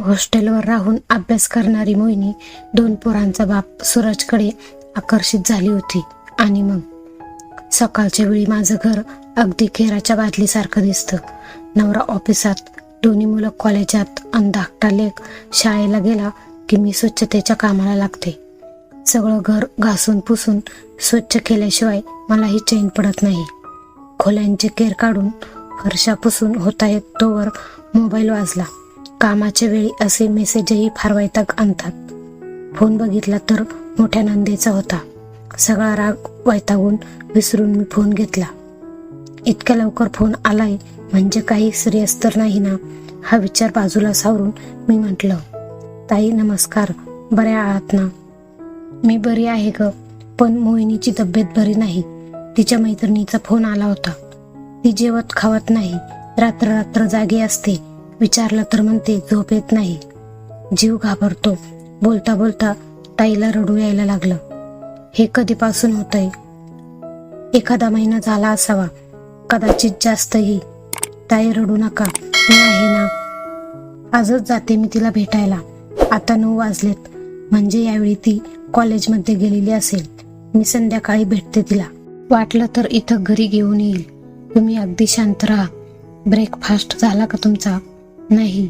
हॉस्टेलवर राहून अभ्यास करणारी मोहिनी दोन पोरांचा बाप सूरजकडे आकर्षित झाली होती. आणि मग? सकाळच्या वेळी माझं घर अगदी खेराच्या बादलीसारखं दिसतं. नवरा ऑफिसात दोन्ही मुलं कॉलेजात आणि धाकटा लेख शाळेला गेला की मी स्वच्छतेच्या कामाला लागते. सगळं घर घासून पुसून स्वच्छ केल्याशिवाय मलाही चैन पडत नाही. खोल्यांचे केर काढून फरशा पुसून होता येत तोवर मोबाईल वाजला. कामाच्या वेळी असे मेसेजही फार वैताग आणतात. फोन बघितला तर मोठ्या नंदेचा होता. सगळा राग वैतागून विसरून मी फोन घेतला. इतक्या लवकर फोन आलाय म्हणजे काही सिरियस तर नाही ना? हा विचार बाजूला सावरून मी म्हटलं ताई नमस्कार. बऱ्या आहात ना? मी बरी आहे ग पण मोहिनीची तब्येत बरी नाही. तिच्या मैत्रिणीचा फोन आला होता. ती जेवत खावत नाही. रात्र रात्र जागी असते. विचारलं तर म्हणते झोप येत नाही. जीव घाबरतो. बोलता बोलता ताईला रडू यायला लागलं. हे कधीपासून होतंय? एखादा महिना झाला असावा. कदाचित जास्तही. ताई रडू नका. मी आहे ना? आजच जाते मी तिला भेटायला. आता नऊ वाजलेत. म्हणजे यावेळी ती कॉलेजमध्ये गेलेली असेल. मी संध्याकाळी भेटते तिला. वाटलं तर इथं घरी घेऊन येईल. तुम्ही अगदी शांत राहा. ब्रेकफास्ट झाला का तुमचा? नाही.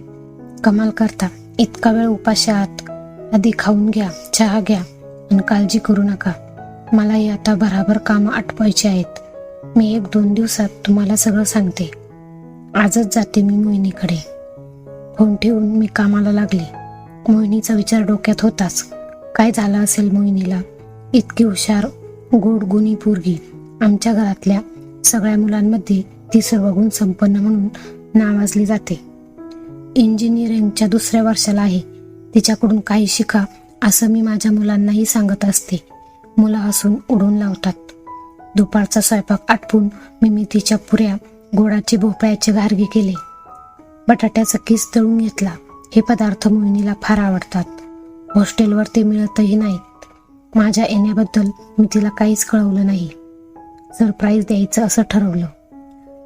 कमाल करता. इतका वेळ उपाशी आहात आधी खाऊन घ्या चहा घ्या आणि काळजी करू नका. मलाही आता भराभर काम आटवायची आहेत. मी एक दोन दिवसात तुम्हाला सगळं सांगते. आजच जाते मी मोहिनीकडे. फोन ठेवून मी कामाला लागले. मोहिनीचा विचार डोक्यात होताच. काय झालं असेल मोहिनीला? इतकी हुशार गोडगुणी पोरगी. आमच्या घरातल्या सगळ्या मुलांमध्ये ती सर्वगुण संपन्न म्हणून नावाजली जाते. इंजिनिअरिंगच्या दुसऱ्या वर्षाला आहे. तिच्याकडून काही शिका असं मी माझ्या मुलांनाही सांगत असते. मुलं हसून उडून लावतात. दुपारचा स्वयंपाक आटपून मी मेथीच्या पुऱ्या गोडाचे भोपळ्याचे गार्गे केले. बटाट्याचा किस तळून घेतला. हे पदार्थ मोहिनीला फार आवडतात. हॉस्टेलवर ते मिळतही नाहीत. माझ्या येण्याबद्दल मी तिला काहीच कळवलं नाही. सरप्राईज द्यायचं असं ठरवलं.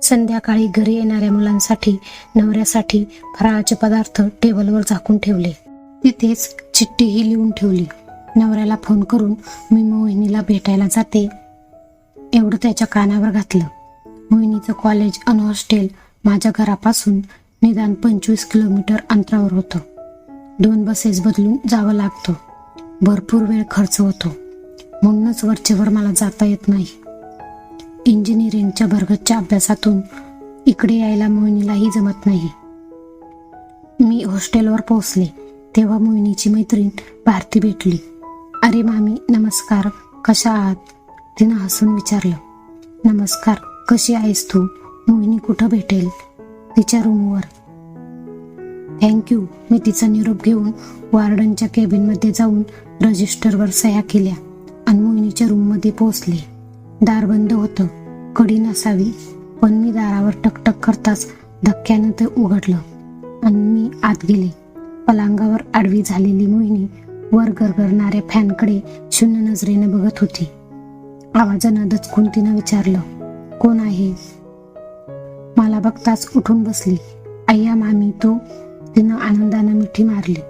संध्याकाळी घरी येणाऱ्या मुलांसाठी नवऱ्यासाठी फराळाचे पदार्थ टेबलवर झाकून ठेवले. तिथेच चिठ्ठीही लिहून ठेवली. नवऱ्याला फोन करून मी मोहिनीला भेटायला जाते. एवढं त्याच्या कानावर घातलं. मोहिनीचं कॉलेज आणि हॉस्टेल माझ्या घरापासून निदान पंचवीस किलोमीटर अंतरावर होतं. दोन बसेस बदलून जावं लागतं. भरपूर वेळ खर्च होतो. म्हणूनच वरचेवर मला जाता येत नाही. इंजिनिअरिंगच्या भरगतच्या अभ्यासातून इकडे यायला मोहिनीलाही जमत नाही. मी हॉस्टेलवर पोहोचले तेव्हा मोहिनीची मैत्रीण भारती भेटली. अरे मामी नमस्कार कशा आहात? तिनं हसून विचारलं. नमस्कार कशी आहेस तू? मोहिनी कुठं भेटेल? तिच्या रूमवर. थँक्यू मी तिचा निरोप घेऊन वार्डनच्या केबिनमध्ये जाऊन रजिस्टरवर सह्या केल्या आणि मोहिनीच्या रूममध्ये पोहोचले. दार बंद होतं. कडी नसावी पण मी दारावर टकटक करताच धक्क्यानं ते उघडलं आणि मी आत गेले. पलांगावर आडवी झालेली मोहिनी वर गरगरणाऱ्या फॅनकडे शून्य नजरेने बघत होती. आवाजानं दचकून तिनं विचारलं कोण आहे? मला बघताच उठून बसली. अय्या मामी तो तिनं आनंदानं मिठी मारली.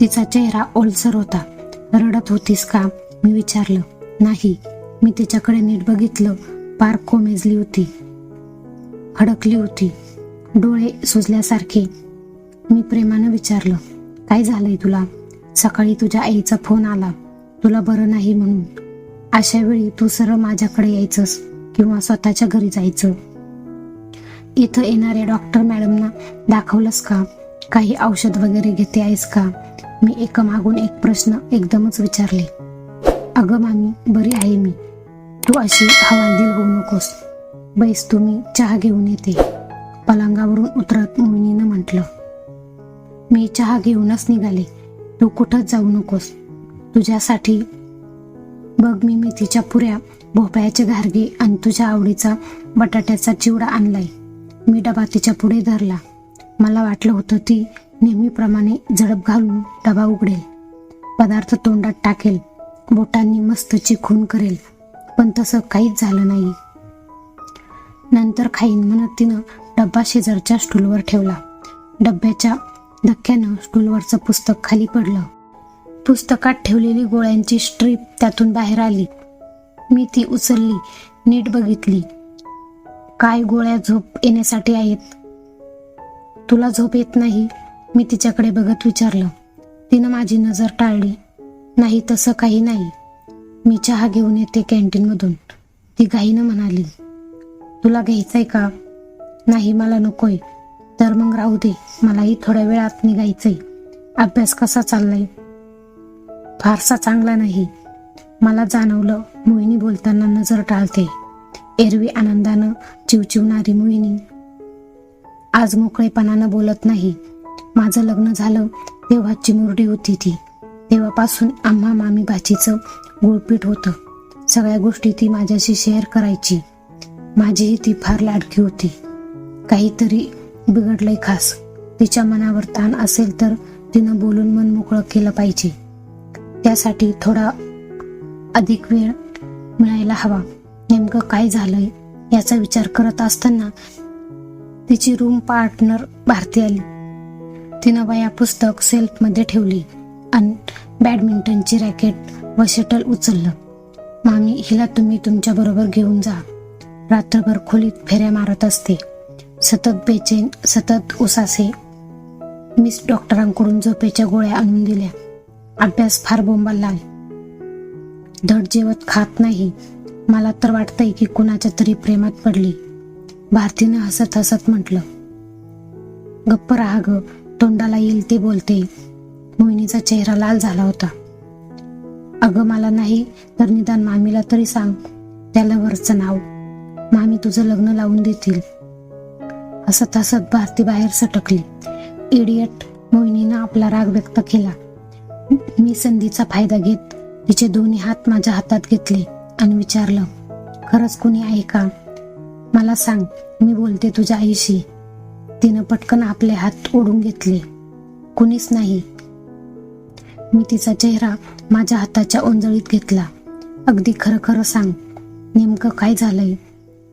तिचा चेहरा ओलसर होता. रडत होतीस का? मी विचारलं. नाही. मी तिच्याकडे नीट बघितलं पार कोमेजली होती. अडकली होती. डोळे सुजल्यासारखे. मी प्रेमानं विचारलं काय झालंय तुला? सकाळी तुझ्या आईचा फोन आला. तुला बरं नाही म्हणून. अशा वेळी तू सरळ माझ्याकडे यायचंस किंवा स्वतःच्या घरी जायचं? इथं येणाऱ्या डॉक्टर मॅडमना दाखवलंस का? काही औषध वगैरे घेते आहेस का? मी एकामागून एक प्रश्न एकदमच विचारले. अगं मामी बरी आहे मी. तू अशी हवालदिल होऊ नकोस. बैस तुम्ही चहा घेऊन येते. पलंगावरून उतरत मोहिनीनं म्हटलं मी चहा घेऊनच निघाले. तू कुठंच जाऊ नकोस. तुझ्यासाठी बघ मी मेथीच्या पुऱ्या भोपळ्याचे घारगे आणि तुझ्या आवडीचा बटाट्याचा चिवडा आणलाय. मी डबा तिच्या पुढे धरला. मला वाटलं होतं ती नेहमीप्रमाणे झडप घालून डबा उघडेल. पदार्थ तोंडात टाकेल. बोटांनी मस्त चिखून करेल. पण तसं काहीच झालं नाही. नंतर खाईन म्हणत तिनं डब्बा शेजारच्या स्टूलवर ठेवला. डब्याच्या धक्क्यानं स्टूलवरचं पुस्तक खाली पडलं. पुस्तकात ठेवलेली गोळ्यांची स्ट्रीप त्यातून बाहेर आली. मी ती उचलली नीट बघितली. काय गोळ्या झोप येण्यासाठी आहेत? तुला झोप येत नाही? मी तिच्याकडे बघत विचारलं. तिनं माझी नजर टाळली. नाही तसं काही नाही. मी चहा घेऊन येते कॅन्टीनमधून. ती घाईनं म्हणाली तुला घ्यायचंय का? नाही मला नकोय. तर मग राहू दे मलाही थोड्या वेळात निघायचंय. अभ्यास कसा चाललाय? फारसा चांगला नाही. मला जाणवलं मोहिनी बोलताना नजर टाळते. एरवी आनंदानं चिवचिवणारी मोहिनी. आज मोकळेपणानं बोलत नाही. माझं लग्न झालं तेव्हाची मुरडी होती ती. तेव्हापासून आम्हा मामी भाचीचं गुळपीठ होतं. सगळ्या गोष्टी ती माझ्याशी शेअर करायची. माझीही ती फार लाडकी होती. काहीतरी बिघडलंय खास. तिच्या मनावर ताण असेल तर तिनं बोलून मन मोकळं केलं पाहिजे. त्यासाठी थोडा अधिक वेळ मिळायला हवा. नेमकं काय झालंय याचा विचार करत असताना तिची रूम पार्टनर भारती आली. तिनं वया पुस्तक सेल्फमध्ये ठेवली. आणि बॅडमिंटनची रॅकेट व शटल उचललं. मामी हिला तुम्ही तुमच्या बरोबर घेऊन जा. रात्रभर खोलीत फेऱ्या मारत असते. सतत बेचैन सतत उसासे. मिस डॉक्टरांकडून झोपेच्या गोळ्या आणून दिल्या. अभ्यास फार बोंबाला धड जेवत खात नाही. मला तर वाटतंय की कुणाच्या तरी प्रेमात पडली. भारतीनं हसत हसत म्हटलं. गप्प राहा ग तोंडाला येईल ते बोलते. मोहिनीचा चेहरा लाल झाला होता. अगं मला नाही. तर निदान मामीला तरी सांग. त्याला वरचं नाव. मामी तुझं लग्न लावून देतील. हसत हसत भारती बाहेर सटकली. इडियट मोहिनीनं आपला राग व्यक्त केला. मी संधीचा फायदा घेत तिचे दोन्ही हात माझ्या हातात घेतले आणि विचारलं खरंच कुणी आहे का? मला सांग मी बोलते तुझ्या आईशी. तिनं पटकन आपले हात ओढून घेतले. कुणीच नाही. मी तिचा चेहरा माझ्या हाताच्या ओंजळीत घेतला. अगदी खरं खरं सांग नेमकं काय झालंय?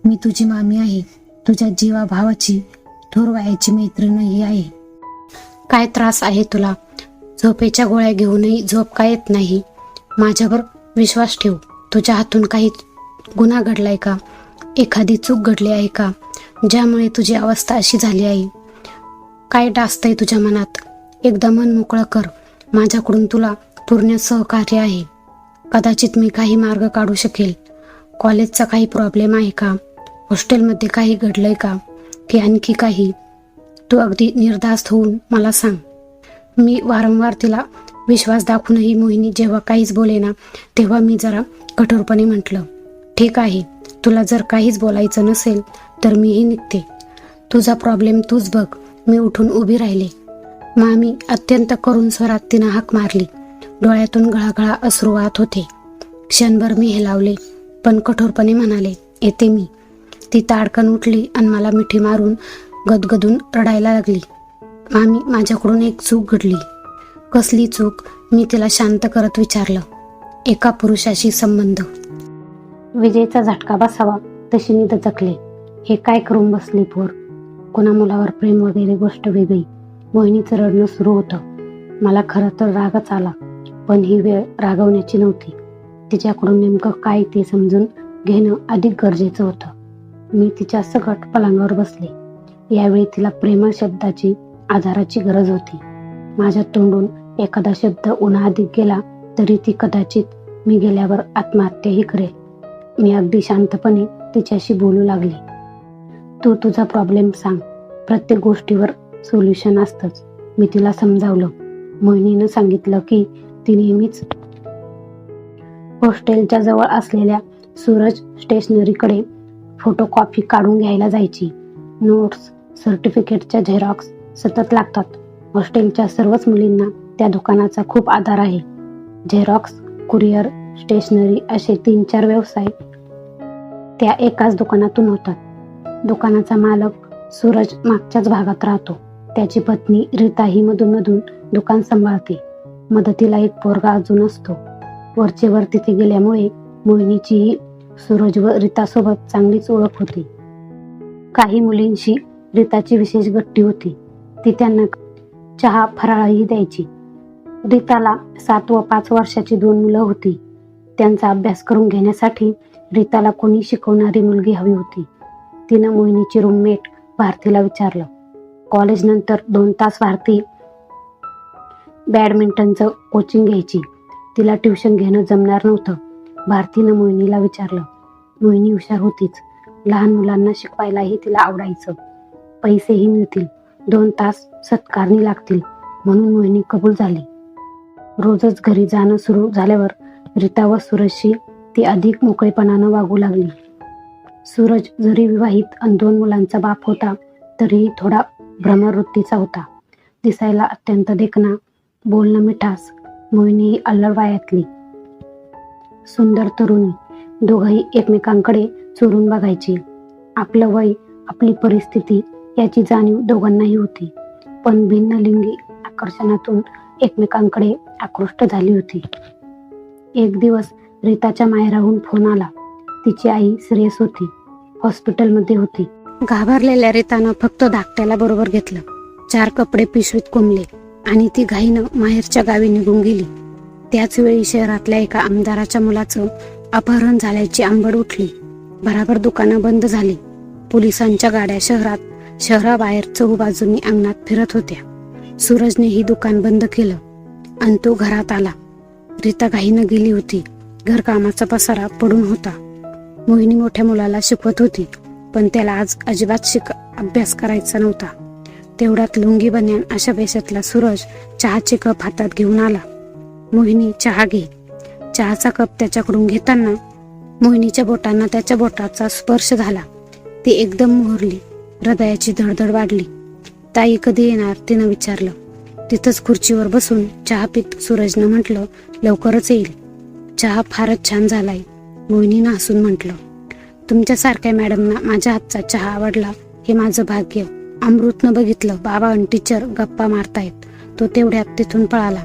मी तुझी मामी आहे तुझ्या जीवा भावाची थोरवायाची मैत्रिणही मैत्रीणही आहे. काय त्रास आहे तुला? झोपेच्या गोळ्या घेऊनही झोप काय येत नाही? माझ्यावर विश्वास ठेव तुझ्या हातून काही गुन्हा घडलाय का? एखादी चूक घडली आहे का? ज्यामुळे तुझी अवस्था अशी झाली आहे. काय डासतंय तुझ्या मनात? एकदा मन मोकळं कर माझ्याकडून तुला पूर्ण सहकार्य आहे. कदाचित मी काही मार्ग काढू शकेल. कॉलेजचा काही प्रॉब्लेम आहे का? हॉस्टेलमध्ये काही घडलंय का? की आणखी काही? तू अगदी निर्धास्त होऊन मला सांग. मी वारंवार तिला विश्वास दाखवूनही मोहिनी जेव्हा काहीच बोले ना तेव्हा मी जरा कठोरपणे म्हटलं ठीक आहे तुला जर काहीच बोलायचं नसेल तर मीही निघते. तुझा प्रॉब्लेम तूच बघ मी उठून उभी राहिले. मामी अत्यंत करून स्वरात तिनं हाक मारली. डोळ्यातून गळागळा अश्रू वाहत होते. क्षणभर मी हेलावले पण कठोरपणे म्हणाले येते मी. ती ताडकन उठली आणि मला मिठी मारून गदगदून रडायला लागली. मामी माझ्याकडून एक चूक घडली. कसली चूक? मी तिला शांत करत विचारलं. एका पुरुषाशी संबंध. विजेचा झटका बसावा तशी मी दचकले. हे काय करून बसली पोर? कोणा मुलावर प्रेम वगैरे गोष्ट वेगळी? मोहिनीचं रडणं सुरू होतं. मला खरं तर रागच आला. पण ही वेळ रागवण्याची नव्हती. तिच्याकडून नेमकं काय ते समजून घेणं अधिक गरजेचं होतं. मी तिच्या सकट पलंगावर बसले. यावेळी तिला प्रेमळ शब्दाची आधाराची गरज होती. माझ्या तोंडून एखादा शब्द उन्हा अधिक गेला तरी ती कदाचित मी गेल्यावर आत्महत्याही करेल. मी अगदी शांतपणे तिच्याशी बोलू लागले. तू तुझा प्रॉब्लेम सांग. प्रत्येक गोष्टीवर सोल्युशन असतंच. मी तिला समजावलं. मोहिनीनं सांगितलं की ती नेहमीच. हॉस्टेलच्या जवळ असलेल्या सूरज स्टेशनरीकडे फोटोकॉपी काढून घ्यायला जायची. नोट्स सर्टिफिकेटच्या झेरॉक्स सतत लागतात. हॉस्टेलच्या सर्वच मुलींना त्या दुकानाचा खूप आधार आहे. झेरॉक्स कुरिअर स्टेशनरी असे तीन चार व्यवसाय त्या एकाच दुकानातून होतात. दुकानाचा मालक सूरज मागच्याच भागात राहतो. त्याची पत्नी रीता ही मधून मधून दुकान सांभाळते. मदतीला एक पोरगा अजून असतो. वरचे वर तिथे गेल्यामुळे मोहिनीचीही सूरज व रीतासोबत चांगलीच ओळख होती. काही मुलींशी रीताची विशेष गट्टी होती. ती त्यांना चहा फराळही द्यायची. रीताला सात व पाच वर्षाची दोन मुलं होती. त्यांचा अभ्यास करून घेण्यासाठी रीताला कोणी शिकवणारी मुलगी हवी होती. तिनं मोहिनीची रूममेट भारतीला विचारलं. कॉलेजनंतर दोन तास भारती बॅडमिंटनचं कोचिंग घ्यायची. तिला ट्युशन घेणं जमणार नव्हतं. भारतीनं मोहिनीला विचारलं मोहिनी हुशार होतीच. लहान मुलांना शिकवायलाही तिला आवडायचं. पैसेही मिळतील. दोन तास सत्कारणी लागतील. म्हणून मोहिनी कबूल झाली. रोजच घरी जाणं सुरू झाल्यावर रीता व सूरजशी ती अधिक मोकळेपणानं वागू लागली. सूरज जरी विवाहित आणि दोन मुलांचा बाप होता तरीही थोडा भ्रमवृत्तीचा होता. दिसायला अत्यंत देखणा बोलणं मिठास मोहिनी ही अल्लड वायातली. सुंदर तरुणी दोघंही एकमेकांकडे चोरून बघायची. आपलं वय आपली परिस्थिती याची जाणीव दोघांनाही होती. पण भिन्न लिंगी आकर्षणातून एकमेकांकडे आकृष्ट झाली होती. एक दिवस रीताच्या माहेराहून फोन आला. तिची आई सिरियस होती. हॉस्पिटलमध्ये होती. घाबरलेल्या रीतानं फक्त धाकट्याला बरोबर घेतलं. चार कपडे पिशवीत कोंबले. आणि ती घाईनं माहेरच्या गावी निघून गेली. त्याच वेळी शहरातल्या एका आमदाराच्या मुलाचं अपहरण झाल्याची आंबड उठली. भराभर दुकानं बंद झाली. पोलिसांच्या गाड्या शहरात शहराबाहेर चहूबाजूंनी अंगणात फिरत होत्या. सूरजने ही दुकान बंद केलं आणि तो घरात आला. रीता घाईनं गेली होती. घरकामाचा पसारा पडून होता. मोहिनी मोठ्या मुलाला शिकवत होती पण त्याला आज अजिबात शिक अभ्यास करायचा नव्हता. तेवढ्यात लुंगी बन्यान अशा वेशातला सूरज चहाचे कप हातात घेऊन आला. मोहिनी चहा घे. चहाचा कप त्याच्याकडून घेताना मोहिनीच्या बोटांना त्याच्या बोटाचा स्पर्श झाला. ती एकदम मोहरली. हृदयाची धडधड वाढली. ताई कधी येणार तिनं विचारलं. तिथंच खुर्चीवर बसून चहा पित सूरजनं म्हटलं लवकरच येईल. चहा फारच छान झालाय मोहिनीनं हसून म्हटलं. तुमच्यासारख्या मॅडमना माझ्या हातचा चहा आवडला हे माझं भाग्य. अमृतनं बघितलं. बाबा आणि टीचर गप्पा मारतायत. तो तेवढ्यात तिथून पळाला.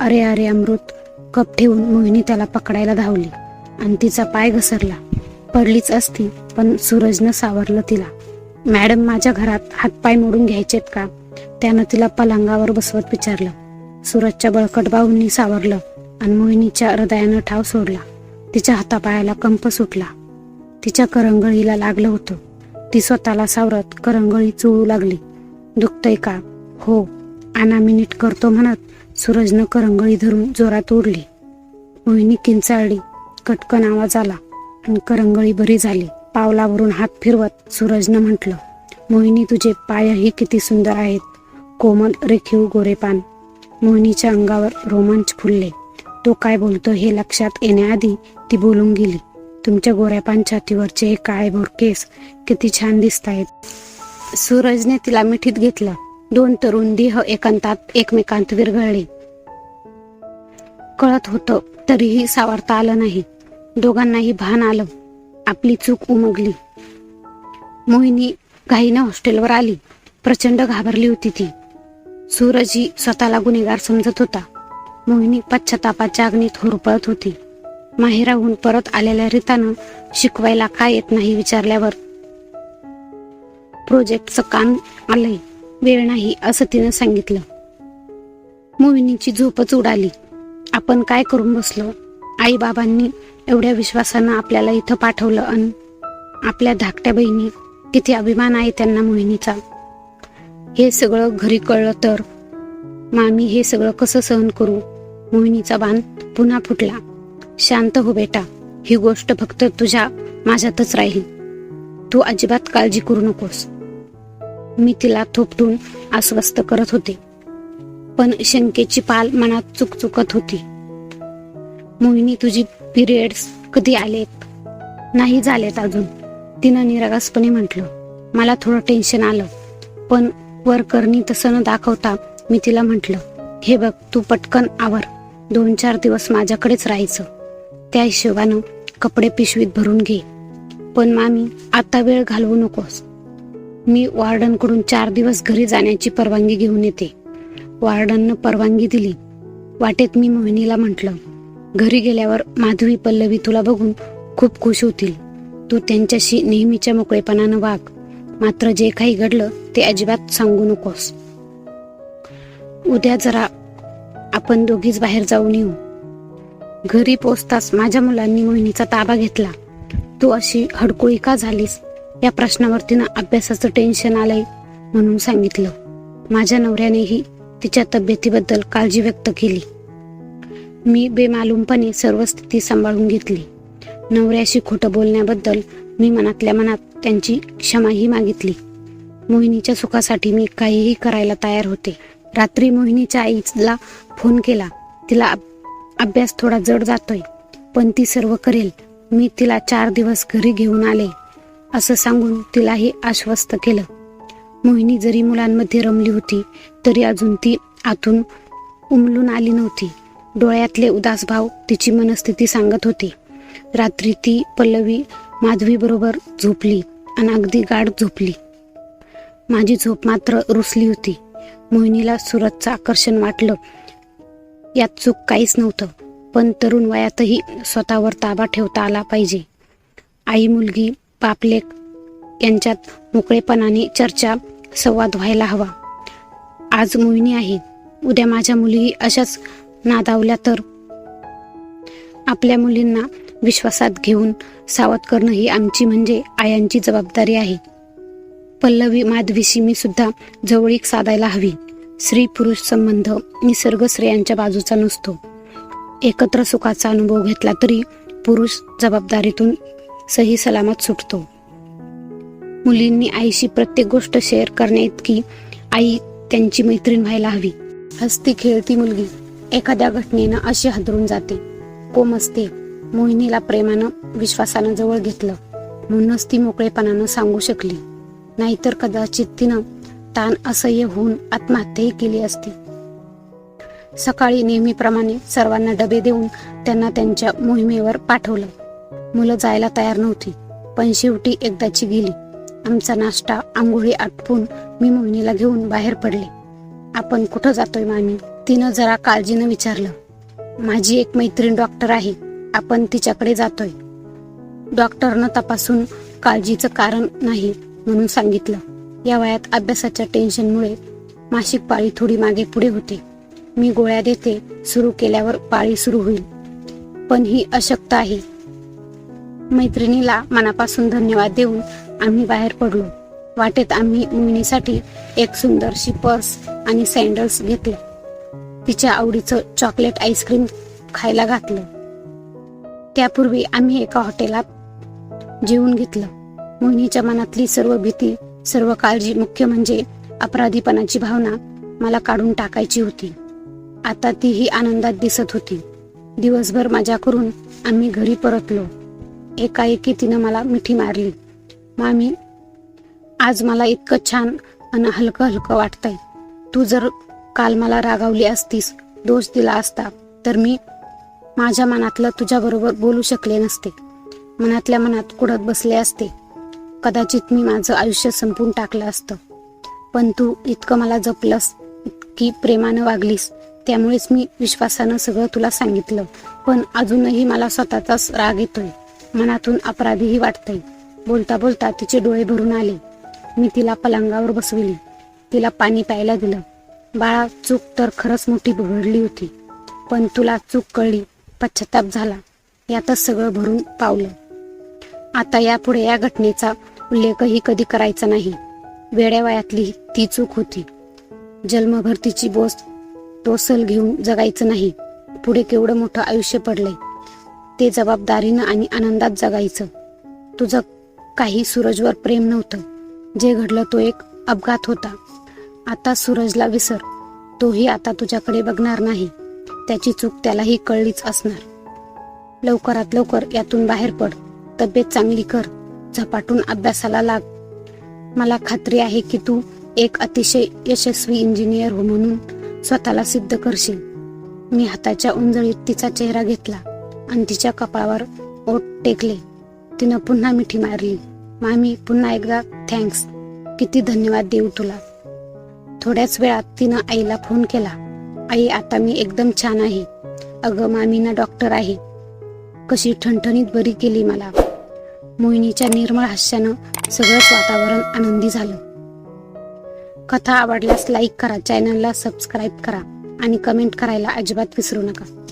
अरे अरे अमृत. कप ठेवून मोहिनी त्याला पकडायला धावली. आणि तिचा पाय घसरला. पडलीच असती पण सूरजनं सावरलं तिला. मॅडम माझ्या घरात हातपाय मोडून घ्यायचेत का? त्यानं तिला पलंगावर बसवत विचारलं. सूरजच्या बळकट बाहूंनी सावरलं आणि मोहिनीच्या हृदयानं ठाव सोडला. तिच्या हातापायाला कंप सुटला. तिच्या करंगळीला लागलं होतं. ती स्वतःला सावरत करंगळी चुळू लागली. दुखतंय का? हो. आना मी नीट करतो म्हणत सूरजनं करंगळी धरून जोरात ओढली. मोहिनी किंचाळली. कटकन आवाज आला आणि करंगळी बरी झाली. पावलावरून हात फिरवत सूरजनं म्हटलं मोहिनी तुझे पायही किती सुंदर आहेत. कोमल रेखीव गोरेपान. मोहिनीच्या अंगावर रोमांच फुलले. तो काय बोलतो हे लक्षात येण्याआधी ती बोलून गेली. तुमच्या गोऱ्या पानछातीवरचे हे काळेभोर केस किती छान दिसतायत. सूरजने तिला मिठीत घेतलं. दोन तरुण देह एकांतात एकमेकांत विरघळले. कळत होतं तरीही सावरता आलं नाही. दोघांनाही भान आलं. आपली चूक उमगली. मोहिनी घाईनं हॉस्टेलवर आली. प्रचंड घाबरली होती ती. सूरज ही स्वतःला गुन्हेगार समजत होता. मोहिनी पश्चातापाच्या अग्नीत होरपळत होती. माहेराहून परत आलेल्या रीतानं शिकवायला काय येत नाही विचारल्यावर प्रोजेक्टचं काम आलंय वेळ नाही असं तिनं सांगितलं. मोहिनीची झोपच उडाली. आपण काय करून बसलो? आई बाबांनी एवढ्या विश्वासानं आपल्याला इथं पाठवलं अन आपल्या धाकट्या बहिणी किती अभिमान आहे त्यांना मोहिनीचा. हे सगळं घरी कळलं तर मामी हे सगळं कसं सहन करू? मोहिनीचा बाण पुन्हा फुटला. शांत हो बेटा. ही गोष्ट फक्त तुझ्या माझ्यातच राहील. तू अजिबात काळजी करू नकोस. मी तिला थोपटून अस्वस्थ करत होते. पण शंकेची पाल मनात चुकचुकत होती. मोहिनी तुझी पिरियड्स कधी आलेत? नाही झालेत अजून. तिनं निरागसपणे म्हटलं मला थोडं टेन्शन आलं. पण वर तसं न दाखवता मी तिला म्हटलं हे बघ तू पटकन आवर. दोन चार दिवस माझ्याकडेच राहायचं. त्या हिशोबानं कपडे पिशवीत भरून घे. पण मामी आता वेळ घालवू नकोस. मी वॉर्डनकडून चार दिवस घरी जाण्याची परवानगी घेऊन येते. वार्डननं परवानगी दिली. वाटेत मी मोहिनीला म्हटलं घरी गेल्यावर माधवी पल्लवी तुला बघून खूप खुश होतील. तू त्यांच्याशी नेहमीच्या मोकळेपणानं वाग. मात्र जे काही घडलं ते अजिबात सांगू नकोस. उद्या जरा आपण दोघीच बाहेर जाऊन येऊ. घरी पोचताच माझ्या मुलांनी मोहिनीचा ताबा घेतला. तू अशी हडकुळी का झालीस? या प्रश्नावर तिनं अभ्यासाचं टेन्शन आलंय म्हणून सांगितलं. माझ्या नवऱ्यानेही तिच्या तब्येतीबद्दल काळजी व्यक्त केली. मी बेमालूमपणे सर्व स्थिती सांभाळून घेतली. नवऱ्याशी खोटं बोलण्याबद्दल मी मनातल्या मनात त्यांची क्षमाही मागितली. मोहिनीच्या सुखासाठी मी काहीही करायला तयार होते. रात्री मोहिनीच्या आईला फोन केला. तिला अभ्यास थोडा जड जातोय पण ती सर्व करेल. मी तिला चार दिवस घरी घेऊन आले. असं सांगून तिलाही आश्वस्त केलं. मोहिनी जरी मुलांमध्ये रमली होती तरी अजून ती आतून उमलून आली नव्हती. डोळ्यातले उदास भाव तिची मनस्थिती सांगत होती. रात्री ती पल्लवी माधवीबरोबर झोपली आणि अगदी गाढ झोपली. माझी झोप मात्र रुसली होती. मोहिनीला सुरतचं आकर्षण वाटलं. यात चूक काहीच नव्हतं. पण तरुण वयातही स्वतःवर ताबा ठेवता आला पाहिजे. आई मुलगी पापलेक यांच्यात मोकळेपणाने चर्चा संवाद व्हायला हवा. आज मोहिनी आहे. उद्या माझ्या मुलगी अशाच नादावल्या तर? आपल्या मुलींना विश्वासात घेऊन सावध करणं ही आमची म्हणजे आयांची जबाबदारी आहे. पल्लवी माधवीशी मी सुद्धा जवळीक साधायला हवी. स्त्री पुरुष संबंध निसर्ग स्त्रियांच्या बाजूचा नसतो. एकत्र सुखाचा अनुभव घेतला तरी पुरुष जबाबदारीतून सही सलामत सुटतो. मुलींनी आईशी प्रत्येक गोष्ट शेअर करण्याइतकी आई त्यांची मैत्रीण व्हायला हवी. हसती खेळती मुलगी एखाद्या घटनेनं अशी हादरून जाते. कोमसते मोहिनीला प्रेमानं विश्वासानं जवळ घेतलं. म्हणूनच ती मोकळेपणानं सांगू शकली. नाहीतर कदाचित तिनं ताण असह्य होऊन आत्महत्याही केली असती. सकाळी नेहमीप्रमाणे सर्वांना डबे देऊन त्यांना त्यांच्या मोहिमेवर पाठवलं. मुलं जायला तयार नव्हती पण शेवटी एकदाची गेली. आमचा नाश्ता आंघोळी आटपून मी मोहिनीला घेऊन बाहेर पडले. आपण कुठं जातोय मामी? तिनं जरा काळजीनं विचारलं. माझी एक मैत्रीण डॉक्टर आहे आपण तिच्याकडे जातोय. डॉक्टरनं तपासून काळजीचं कारण नाही म्हणून सांगितलं. या वयात अभ्यासाच्या टेन्शनमुळे मासिक पाळी थोडी मागे पुढे होते. मी गोळ्या देते सुरू केल्यावर पाळी सुरू होईल. पण ही अशक्त आहे. मैत्रिणीला मनापासून धन्यवाद देऊन आम्ही बाहेर पडलो. वाटेत आम्ही मुलीसाठी एक सुंदरशी पर्स आणि सँडल्स घेतले. तिच्या आवडीचं चॉकलेट आईस्क्रीम खायला घातलं. त्यापूर्वी आम्ही एका हॉटेलात जेवून घेतलं. मोहिनीच्या मनातली सर्व भीती सर्व काळजी मुख्य म्हणजे अपराधीपणाची भावना मला काढून टाकायची होती. आता तीही आनंदात दिसत होती. दिवसभर मजा करून आम्ही घरी परतलो. एकाएकी तिनं मला मिठी मारली. मामी आज मला इतकं छान आणि हलकं हलकं वाटतंय. तू जर काल मला रागावली असतीस दोष दिला असता तर मी माझ्या मनातलं तुझ्याबरोबर बोलू शकले नसते. मनातल्या मनात कुडत बसले असते. कदाचित मी माझं आयुष्य संपून टाकलं असतं. पण तू इतकं मला जपलंस इतकी प्रेमानं वागलीस त्यामुळेच मी विश्वासानं सगळं तुला सांगितलं. पण अजूनही मला स्वतःचाच राग येतोय. मनातून अपराधीही वाटतंय. बोलता बोलता तिचे डोळे भरून आले. मी तिला पलंगावर बसविली. तिला पाणी प्यायला दिलं. बाळा चूक तर खरंच मोठी बिघडली होती. पण तुला चूक कळली पश्चाताप झाला. यातच सगळं भरून पावलं. आता यापुढे या घटनेचा उल्लेखही कधी करायचा नाही. वेड्यावयातली ती चूक होती. जन्मभर तिची बोस तोसल घेऊन जगायचं नाही. पुढे केवढं मोठं आयुष्य पडलंय. ते जबाबदारीनं आणि आनंदात जगायचं. तुझं काही सूरजवर प्रेम नव्हतं. जे घडलं तो एक अपघात होता. आता सूरजला विसर. तोही आता तुझ्याकडे बघणार नाही. त्याची चूक त्यालाही कळलीच असणार. लवकरात लवकर यातून बाहेर पड. तब्येत चांगली कर. झपाटून अभ्यासाला लाग. मला खात्री आहे की तू एक अतिशय यशस्वी इंजिनियर हो म्हणून स्वतःला सिद्ध करशील. मी हाताच्या उंजळीत तिचा चेहरा घेतला आणि तिच्या कपाळावर ओट टेकले. तिनं पुन्हा मिठी मारली. मामी पुन्हा एकदा थँक्स किती धन्यवाद देऊ तुला. थोड्याच वेळात तिनं आईला फोन केला. आई आता मी एकदम छान आहे. अगं मामीनं डॉक्टर आहे. कशी ठणठणीत बरी केली मला. मोहिनीच्या निर्मळ हास्यानं सगळंच वातावरण आनंदी झालं. कथा आवडल्यास लाईक करा चॅनलला सबस्क्राईब करा आणि कमेंट करायला अजिबात विसरू नका.